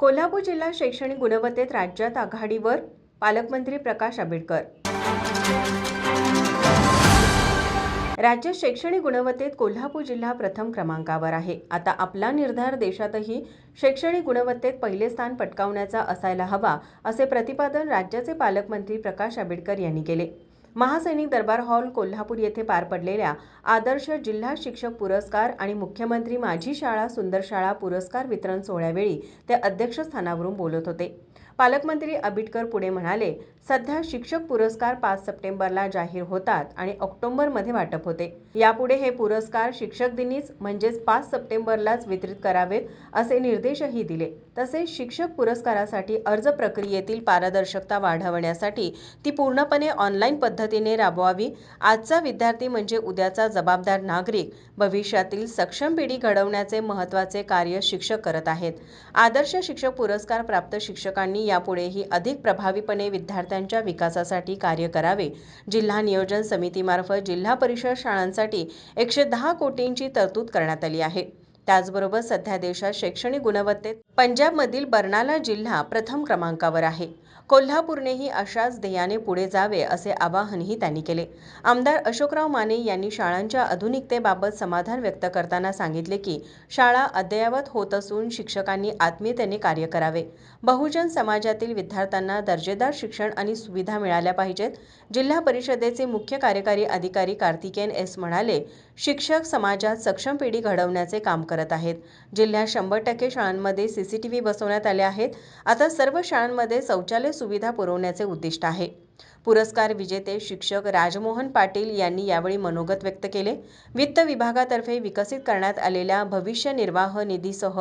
कोल्हापूर जिल्हा शैक्षणिक गुणवत्तेत राज्यात आघाडीवर पालकमंत्री प्रकाश आंबेडकर. राज्यात शैक्षणिक गुणवत्तेत कोल्हापूर जिल्हा प्रथम क्रमांकावर आहे. आता आपला निर्धार देशातही शैक्षणिक गुणवत्तेत पहिले स्थान पटकावण्याचा असायला हवा असे प्रतिपादन राज्याचे पालकमंत्री प्रकाश आंबेडकर यांनी केले. महासैनिक दरबार हॉल कोल्हापूर येथे पार पडलेल्या आदर्श जिल्हा शिक्षक पुरस्कार आणि मुख्यमंत्री माझी शाळा सुंदर शाळा पुरस्कार वितरण सोहळ्यावेळी ते अध्यक्षस्थानावरून बोलत होते. पालकमंत्री आबिटकर पुढे म्हणाले सध्या शिक्षक पुरस्कार पाच सप्टेंबरला जाहीर होतात आणि ऑक्टोबरमध्ये वाटप होते. यापुढे हे पुरस्कार शिक्षक दिनीच म्हणजेच पाच सप्टेंबरलाच वितरित करावेत असे निर्देशही दिले. तसेच शिक्षक पुरस्कारासाठी अर्ज प्रक्रियेतील पारदर्शकता वाढवण्यासाठी ती पूर्णपणे ऑनलाईन पद्धतीने राबवावी. आजचा विद्यार्थी म्हणजे उद्याचा जबाबदार नागरिक भविष्यातील सक्षम पिढी घडवण्याचे महत्त्वाचे कार्य शिक्षक करत आहेत. आदर्श शिक्षक पुरस्कार प्राप्त शिक्षकांनी यापुढेही अधिक प्रभावीपणे विद्यार्थ्यांच्या विकासासाठी कार्य करावे. जिल्हा नियोजन समितीमार्फत जिल्हा परिषद शाळांसाठी एकशे दहा कोटींची तरतूद करण्यात आली आहे. त्याचबरोबर सध्या देशात शैक्षणिक गुणवत्तेत पंजाबमधील बर्नाला जिल्हा प्रथम क्रमांकावर आहे. कोल्हापूरनेही अशाच ध्येयाने पुढे जावे असे आवाहनही त्यांनी केले. आमदार अशोकराव माने यांनी शाळांच्या आधुनिकतेबाबत समाधान व्यक्त करताना सांगितले की शाळा अद्ययावत होत असून शिक्षकांनी आत्मीयतेने कार्य करावे. बहुजन समाजातील विद्यार्थ्यांना दर्जेदार शिक्षण आणि सुविधा मिळाल्या पाहिजेत. जिल्हा परिषदेचे मुख्य कार्यकारी अधिकारी कार्तिकेन एस म्हणाले शिक्षक समाजात सक्षम पिढी घडवण्याचे काम करत आहेत. जिल्ह्यात शंभर टक्के शाळांमध्ये सीसीटीव्ही बसवण्यात आले आहेत. आता सर्व शाळांमध्ये शौचालय सुविधा पुरवण्याचे उद्दिष्ट आहे. पुरस्कार विजेते शिक्षक राजमोहन पाटील यांनी यावेळी मनोगत व्यक्त केले. वित्त विभागातर्फे विकसित करण्यात आलेल्या भविष्य निर्वाह निधीसह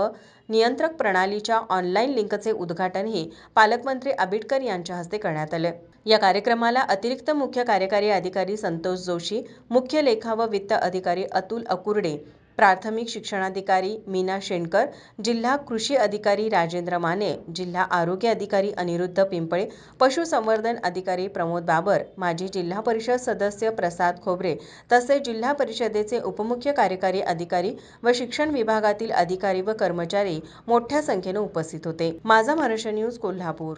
नियंत्रक प्रणालीच्या ऑनलाईन लिंकचे उद्घाटनही पालकमंत्री आबिटकर यांच्या हस्ते करण्यात आले. या कार्यक्रमाला अतिरिक्त मुख्य कार्यकारी अधिकारी संतोष जोशी मुख्य लेखा व वित्त अधिकारी अतुल अकुर्डे प्राथमिक शिक्षणाधिकारी मीना शेणकर जिल्हा कृषी अधिकारी राजेंद्र माने जिल्हा आरोग्य अधिकारी अनिरुद्ध पिंपळे पशुसंवर्धन अधिकारी प्रमोद बाबर माजी जिल्हा परिषद सदस्य प्रसाद खोबरे तसेच जिल्हा परिषदेचे उपमुख्य कार्यकारी अधिकारी व शिक्षण विभागातील अधिकारी व कर्मचारी मोठ्या संख्येने उपस्थित होते. माझा महाराष्ट्र न्यूज कोल्हापूर.